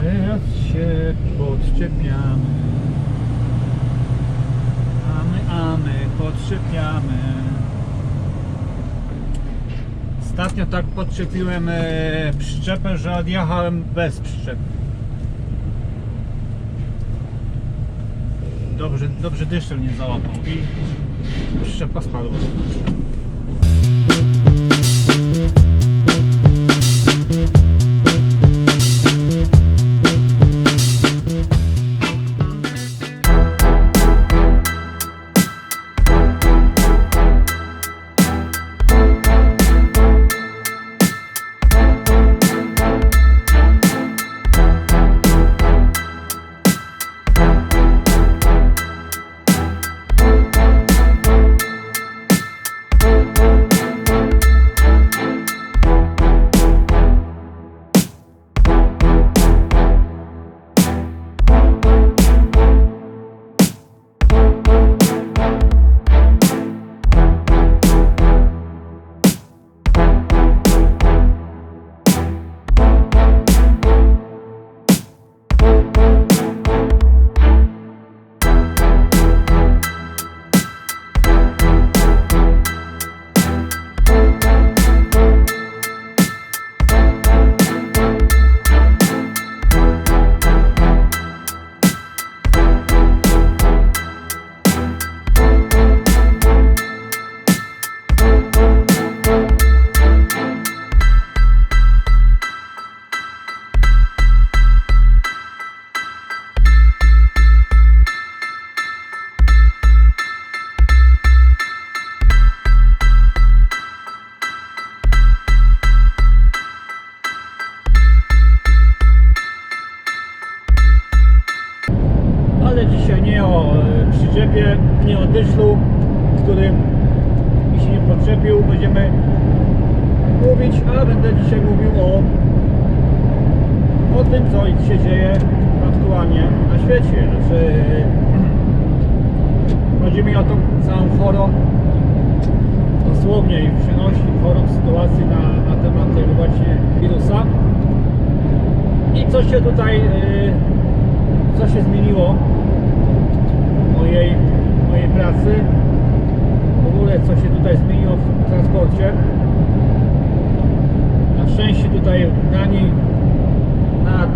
Teraz się podczepiamy. A my, a my podczepiamy. Ostatnio tak podczepiłem e, przyczepę, że odjechałem bez przyczepy. Dobrze, dobrze dyszel nie załapał i przyczepa spadła.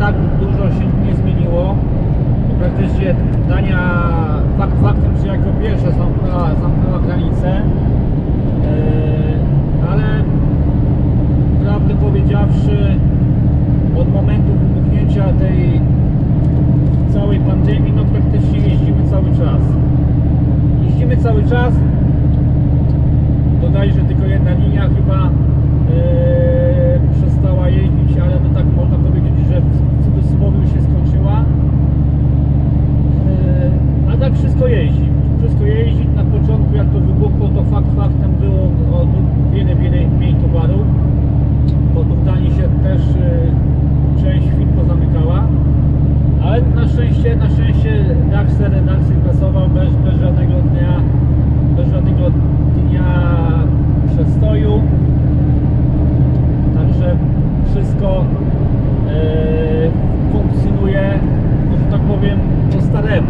Tak dużo się nie zmieniło. Praktycznie Dania fakt faktem, że jako pierwsza zamknęła, zamknęła granicę. Yy, ale prawdę powiedziawszy od momentu wybuchnięcia tej całej pandemii, no praktycznie jeździmy cały czas. Jeździmy cały czas. Dodaj, że tylko jedna linia chyba e, przestała jeździć, ale to tak można powiedzieć, że w cudzysłowie się skończyła. E, a tak wszystko jeździ. Wszystko jeździ. Na początku jak to wybuchło, to fakt faktem było o wiele, wiele mniej towaru. Bo tu w Danii się też e, część firm pozamykała. Ale na szczęście, na szczęście Daxter, Daxter pracował bez, bez żadnego dnia, bez żadnego dnia przestoju. Także wszystko e, funkcjonuje, no, że tak powiem, po staremu.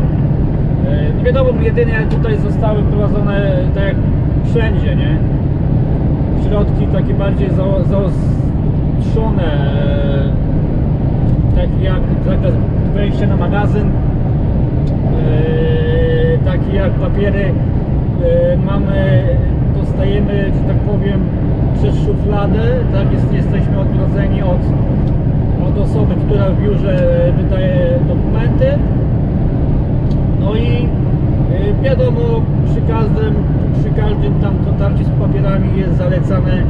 E, no wiadomo, tutaj zostały wprowadzone, tak jak wszędzie, nie? Środki takie bardziej za- zaostrzone, tak jak zakaz wejścia na magazyn, e, taki jak papiery e, mamy, dostajemy, że tak powiem, przez szufladę, tak jest, jesteśmy odgrodzeni od, od osoby, która w biurze wydaje dokumenty. No i wiadomo, przy każdym, przy każdym tam kontakcie z papierami jest zalecane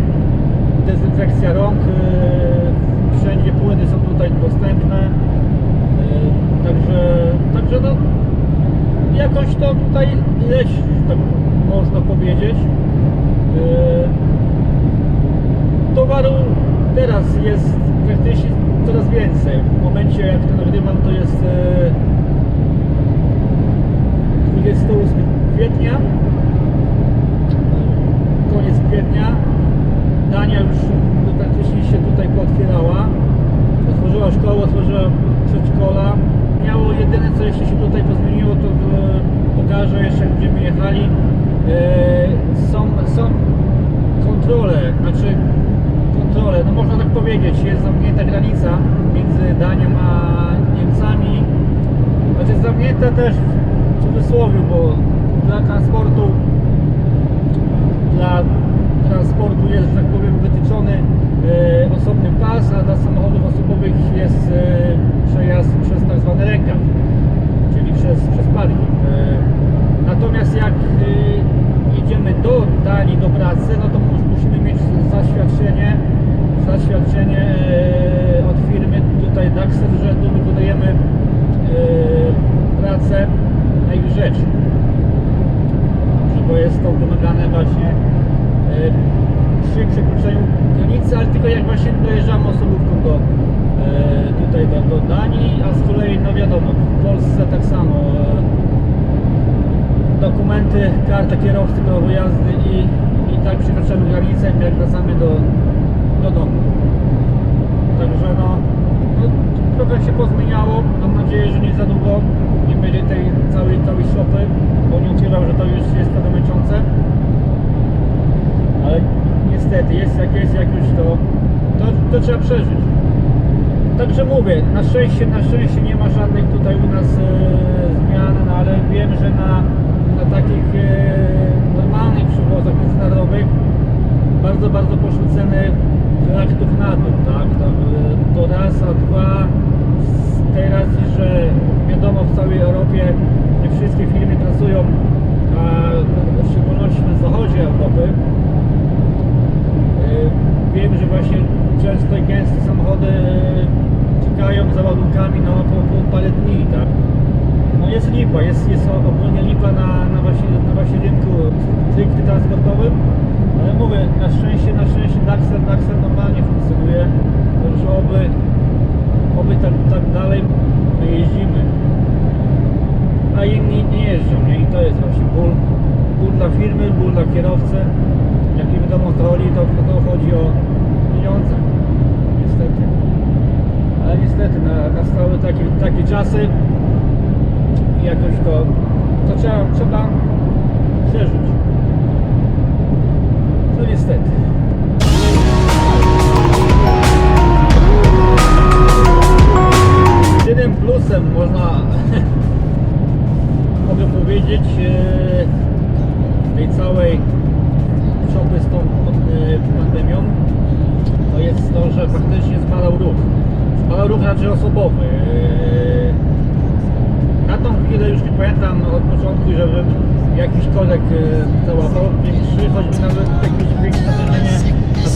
dezynfekcja rąk. e, Wszędzie płyny są tutaj dostępne. e, Także, także no, jakoś to tutaj leci, tak można powiedzieć. E, Towaru teraz jest praktycznie coraz więcej. W momencie jak to nagrywam to jest e, 28 kwietnia. Koniec kwietnia. Dania już praktycznie się tutaj pootwierała. Otworzyła szkołę, otworzyła przedszkola. Miało jedyne co jeszcze się tutaj pozmieniło, to pokażę jeszcze będziemy jechali. E, Są, są kontrole, znaczy kontrole, no można tak powiedzieć, jest zamknięta granica między Danią a Niemcami. Znaczy zamknięta też cudzysłowie, bo dla transportu dla transportu jest, że tak powiem, wytyczony e, osobny pas, a dla samochodów osobowych jest e, przejazd przez tak zwany rękaw, czyli przez, przez parking. E, natomiast jak e, jedziemy do Danii, do pracy, no to mus- musimy mieć zaświadczenie, zaświadczenie e, od firmy tutaj Daxer, że tu wykonujemy e, pracę na ich rzecz że bo jest to wymagane właśnie e, przy przekroczeniu granicy, ale tylko jak właśnie dojeżdżamy osobówką do, e, tutaj do, do Danii, a z kolei no wiadomo, w Polsce tak samo e, dokumenty, karta kierowcy, prawo jazdy i, i tak przekroczamy granicę, jak wracamy do, do domu. Także no, no trochę się pozmieniało. Mam nadzieję, że nie za długo nie będzie tej całej, całej szopy, bo nie ukrywam, że to już jest trochę męczące. Ale niestety, jest jak jest, jak już to, to, to trzeba przeżyć. Także mówię, na szczęście, na szczęście nie ma żadnych tutaj u nas e, zmian, no ale wiem, że na, na takich e, normalnych przewozach międzynarodowych bardzo, bardzo poszły ceny traktów na dół, tak? To, e, raz, a dwa z tej racji, że wiadomo w całej Europie nie wszystkie firmy pracują, a w szczególności na zachodzie Europy. Wiem, że właśnie często i gęsto samochody e, czekają za ładunkami no, po, po parę dni, tak? No jest lipa, jest, jest ogólnie lipa na, na, właśnie, na właśnie rynku stricte transportowym, ale mówię, na szczęście, na szczęście Daxer, Daxer normalnie funkcjonuje, także oby, oby tak, tak dalej my jeździmy, a inni nie jeżdżą, nie? I to jest właśnie ból, ból dla firmy, ból dla kierowcy, jak nie wiadomo chodzi, to, to chodzi o pieniądze, niestety. Ale niestety na- nastały takie, takie czasy i jakoś to, to trzeba, trzeba przeżyć. No niestety. Jedynym plusem można mogę powiedzieć e, tej całej szopy z tą e, pandemią to jest to, że faktycznie zmalał ruch. Zmalał ruch raczej osobowy. E, Na tą chwilę już nie pamiętam od początku, żebym jakiś korek e, załapał, większy, choćby nawet jakieś większe natężenie ruchu.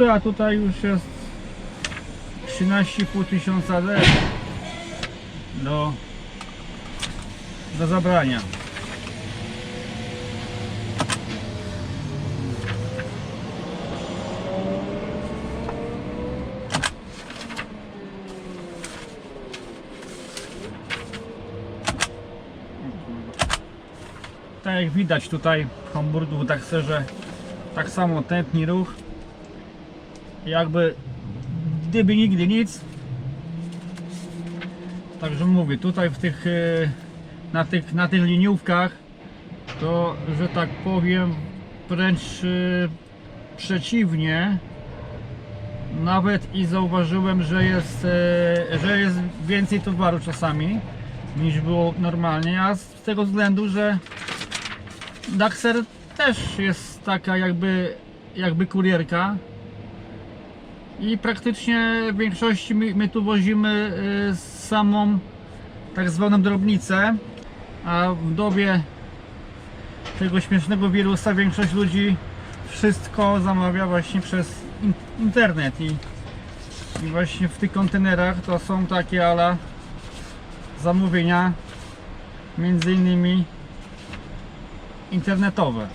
Pitu, a tutaj już jest 13,5 tysiąca D do, do zabrania. Tak jak widać tutaj w Hamburgu w Dachserze tak samo tętni ruch jakby gdyby nigdy nic. Także mówię tutaj w tych e, na tych, na tych liniówkach to że tak powiem wręcz e, przeciwnie. Nawet i zauważyłem, że jest, e, że jest więcej towaru czasami niż było normalnie, a z tego względu, że Daxer też jest taka jakby, jakby kurierka i praktycznie w większości my, my tu wozimy y, samą tak zwaną drobnicę, a w dobie tego śmiesznego wirusa większość ludzi wszystko zamawia właśnie przez in, internet i, i właśnie w tych kontenerach to są takie ala zamówienia między innymi internetowe.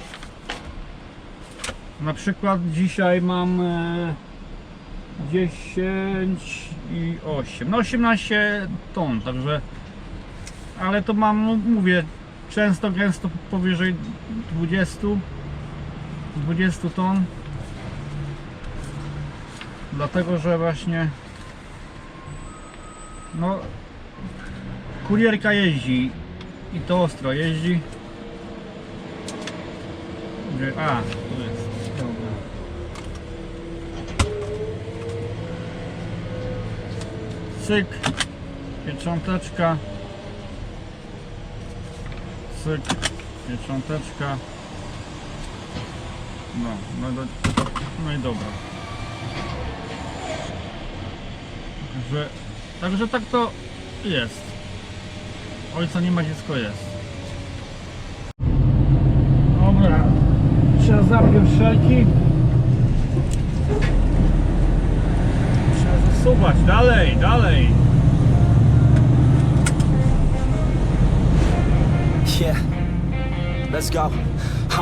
Na przykład dzisiaj mam e, 10 i 8, no 18 ton, także ale to mam, no, mówię, często, gęsto powyżej 20 20 ton. Dlatego, że właśnie no kurierka jeździ i to ostro jeździ. A, tu jest. Dobra. Cyk. Piecząteczka. Cyk. Piecząteczka. No, no, do, no i dobra. Także, także tak to jest. Ojca nie ma, dziecko jest. Dobra, trzeba zapiąć szelki. Dalej, dalej. Yeah, let's go.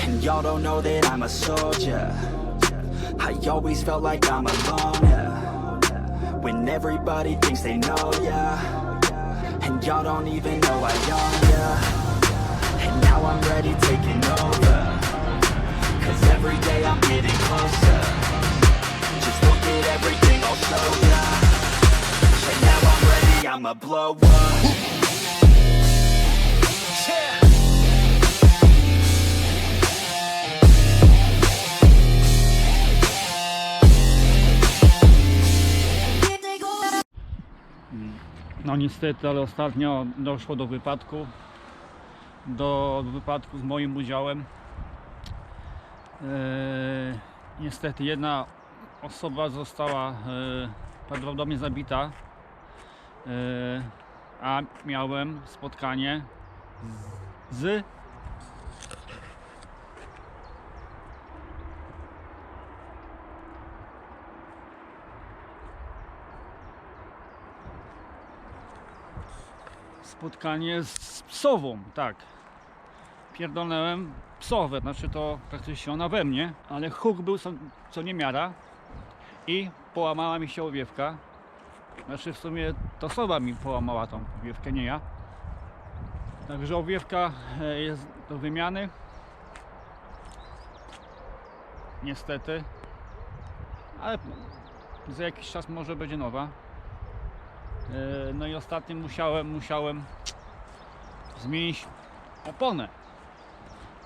And y'all don't know that I'm a soldier. I always felt like I'm alone, yeah. When everybody thinks they know, yeah. And y'all don't even know I own ya. And now I'm ready taking over. Cause every day I'm getting closer. Just look at everything I'll show ya. And now I'm ready, I'ma blow up. No niestety, ale ostatnio doszło do wypadku. Do wypadku z moim udziałem. Eee, niestety jedna osoba została e, prawdopodobnie zabita. Eee, a miałem spotkanie z, z spotkanie z psową, tak. Pierdolnąłem psowę, znaczy to praktycznie ona we mnie, ale huk był co, co nie miara i połamała mi się owiewka. Znaczy w sumie to osoba mi połamała tą owiewkę, nie ja. Także owiewka e, jest do wymiany. Niestety. Ale za jakiś czas może będzie nowa. E, No i ostatnio musiałem, musiałem zmienić oponę.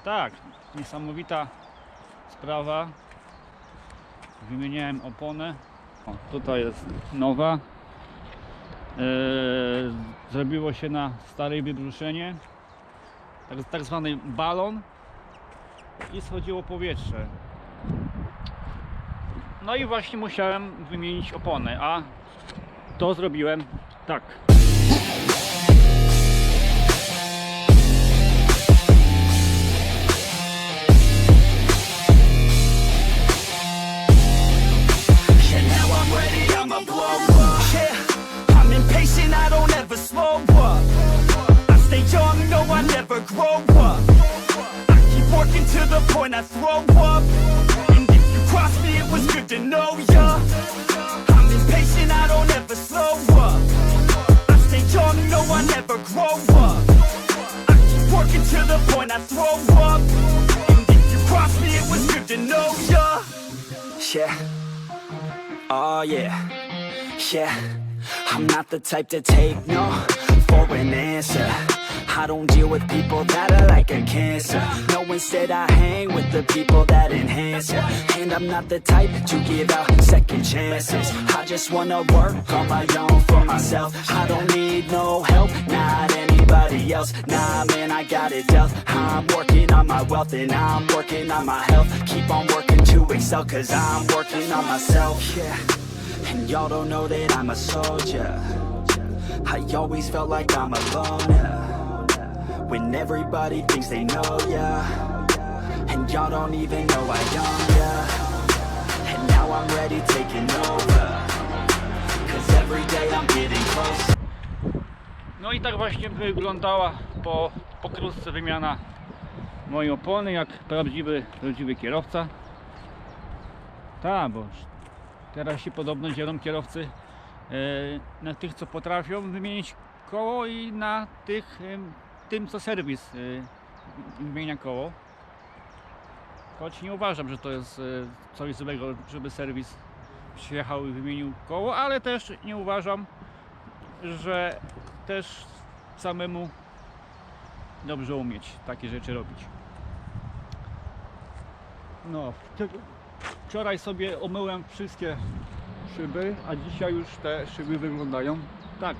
Tak, niesamowita sprawa. Wymieniałem oponę. O, tutaj jest nowa. Eee, zrobiło się na starej wybruszenie. Tak, tak zwany balon i schodziło powietrze. No i właśnie musiałem wymienić opony, a to zrobiłem tak. Yeah, now yeah, yeah. I'm not the type to take no for an answer. I don't deal with people that are like a cancer. No, instead I hang with the people that enhance ya. And I'm not the type to give out second chances. I just wanna work on my own for myself. I don't need no help, not anybody else. Nah, man, I got it dealt. I'm working on my wealth and I'm working on my health. Keep on working to excel, cause I'm working on myself. Yeah. And y'all don't know that I'm a soldier. I always felt like I'm a loner. When everybody thinks they know ya. And y'all don't even know I own ya. And now I'm ready taking over. Cause every day I'm getting. No i tak właśnie wyglądała po pokrótce wymiana mojej opony, jak prawdziwy, prawdziwy kierowca. Tak, bo teraz się podobno dzielą kierowcy e, na tych, co potrafią wymienić koło i na tych, em, tym, co serwis e, wymienia koło. Choć nie uważam, że to jest e, coś złego, żeby serwis przyjechał i wymienił koło, ale też nie uważam, że też samemu dobrze umieć takie rzeczy robić. No, wczoraj sobie omyłem wszystkie szyby, a dzisiaj już te szyby wyglądają tak.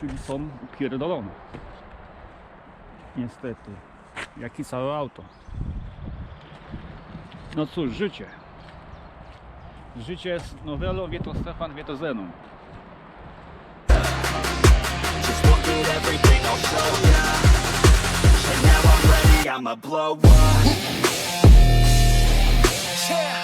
Czyli są upierdolone. Niestety. Jak i całe auto. No cóż, życie. Życie jest nowelą, wie to Stefan, wie to Zenon. Just look at everything I'll show ya. And now I'm ready, I'ma blow up. Yeah.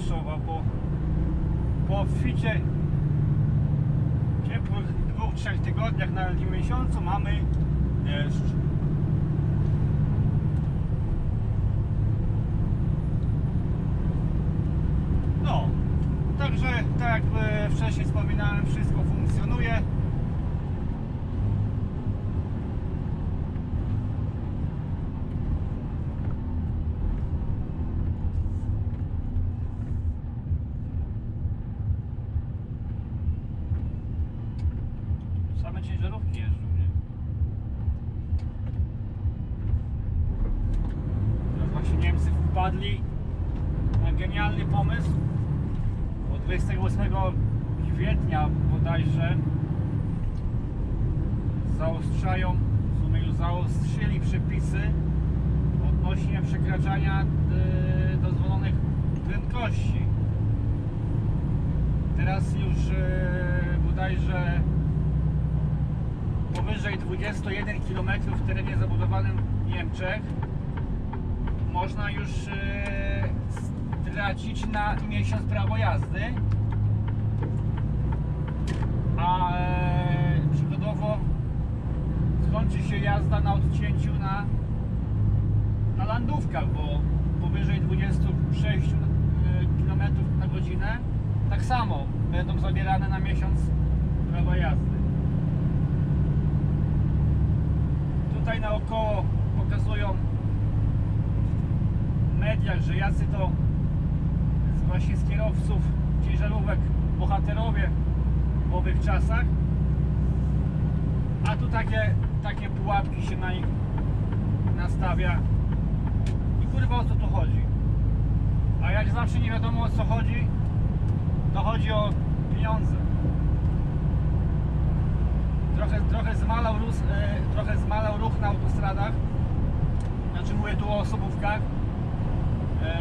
Deszczowa, bo po obficie ciepłych dwóch, trzech tygodniach, nawet i miesiącu mamy deszcz. No, także tak jak e, wcześniej wspominałem, wszystko funkcjonuje. Same ciężarówki jeżdżą, nie? Teraz właśnie Niemcy wpadli na genialny pomysł. Od 28 kwietnia bodajże zaostrzają, w sumie już zaostrzyli przepisy odnośnie przekraczania y, dozwolonych prędkości. Teraz już y, bodajże powyżej 21 km w terenie zabudowanym w Niemczech można już e, stracić na miesiąc prawo jazdy. A e, przykładowo skończy się jazda na odcięciu na, na landówkach, bo powyżej 26 km na godzinę tak samo będą zabierane na miesiąc prawa jazdy. Tutaj naokoło pokazują mediach, że jacy to właśnie z kierowców ciężarówek bohaterowie w owych czasach. A tu takie, takie pułapki się na nich nastawia. I kurwa o co tu chodzi? A jak zawsze nie wiadomo o co chodzi, to chodzi o pieniądze. Trochę, trochę, zmalał e, trochę zmalał ruch na autostradach. Znaczy mówię tu o osobówkach. E,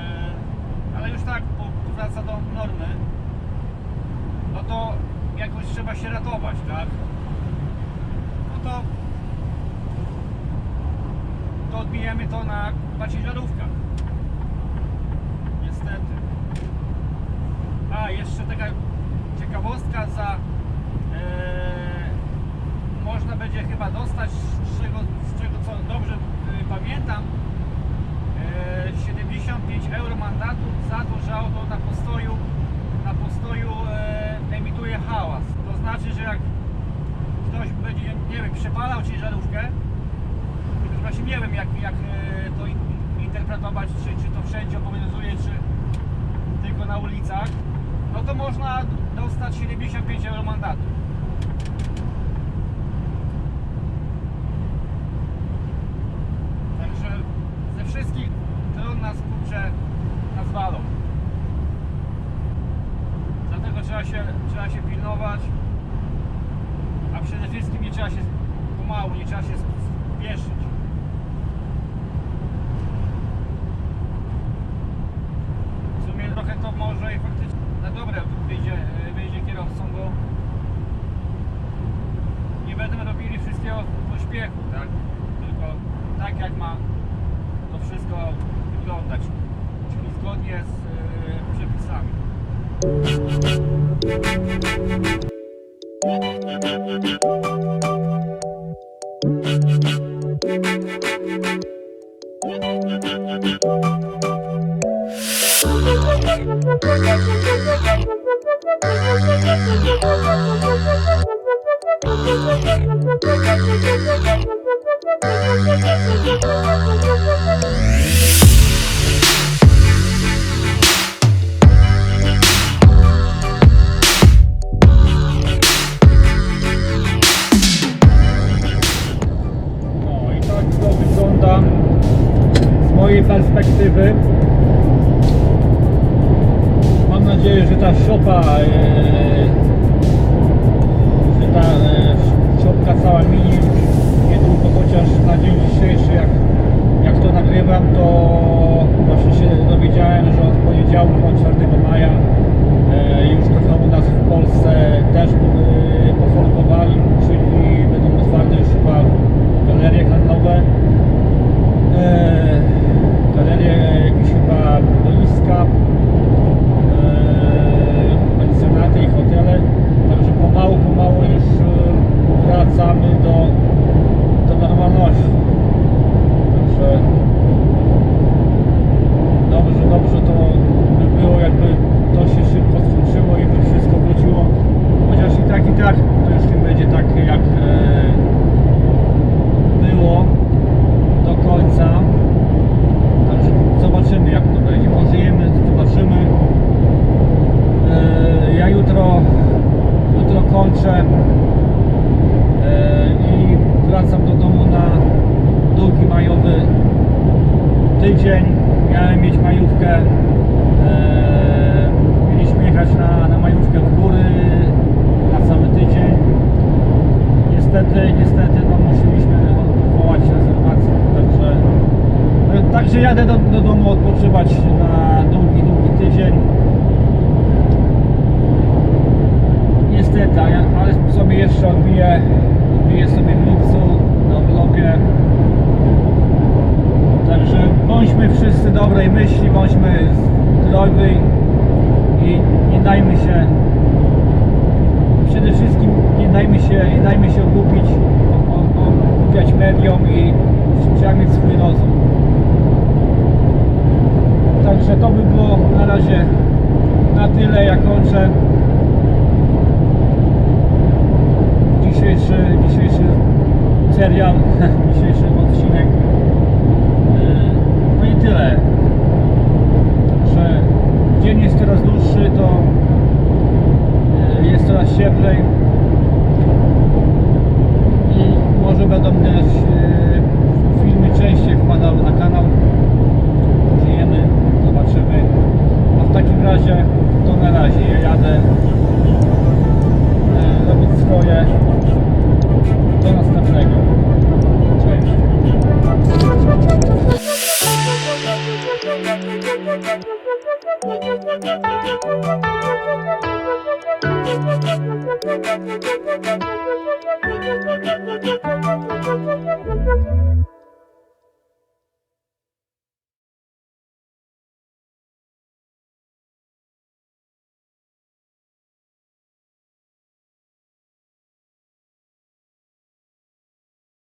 ale już tak po- wraca do normy. No to jakoś trzeba się ratować, tak? No to to odbijemy to na, na ciężarówkach. Niestety. A, jeszcze taka ciekawostka za e, można będzie chyba dostać z czego, z czego co dobrze y, pamiętam 75 euro mandatu za to, że auto na postoju na postoju e, emituje hałas. To znaczy, że jak ktoś będzie, nie wiem, przepalał ciężarówkę, właśnie nie wiem jak, jak e, to in, interpretować, czy, czy to wszędzie obowiązuje, czy tylko na ulicach, no to można dostać 75 euro mandatu. Trzeba się, trzeba się pilnować, a przede wszystkim nie trzeba się pomału, nie trzeba się spieszyć. W sumie trochę to może i faktycznie na dobre wyjdzie, wyjdzie kierowcą, bo nie będą robili wszystkiego w pośpiechu, tak? Tylko tak jak ma to wszystko wyglądać, czyli zgodnie z e, przepisami. Także jadę do, do domu odpoczywać na długi, długi tydzień. Niestety, ale sobie jeszcze odbiję, odbiję sobie w lipcu na vlogie. Także bądźmy wszyscy dobrej myśli, bądźmy zdrowi i nie dajmy się przede wszystkim nie dajmy się, nie dajmy się ogłupić, ogłupiać mediom i trzeba mieć swój rozum. Także to by było na razie na tyle, ja kończę dzisiejszy, dzisiejszy serial, dzisiejszy odcinek. Yy, No i tyle. Że dzień jest coraz dłuższy, to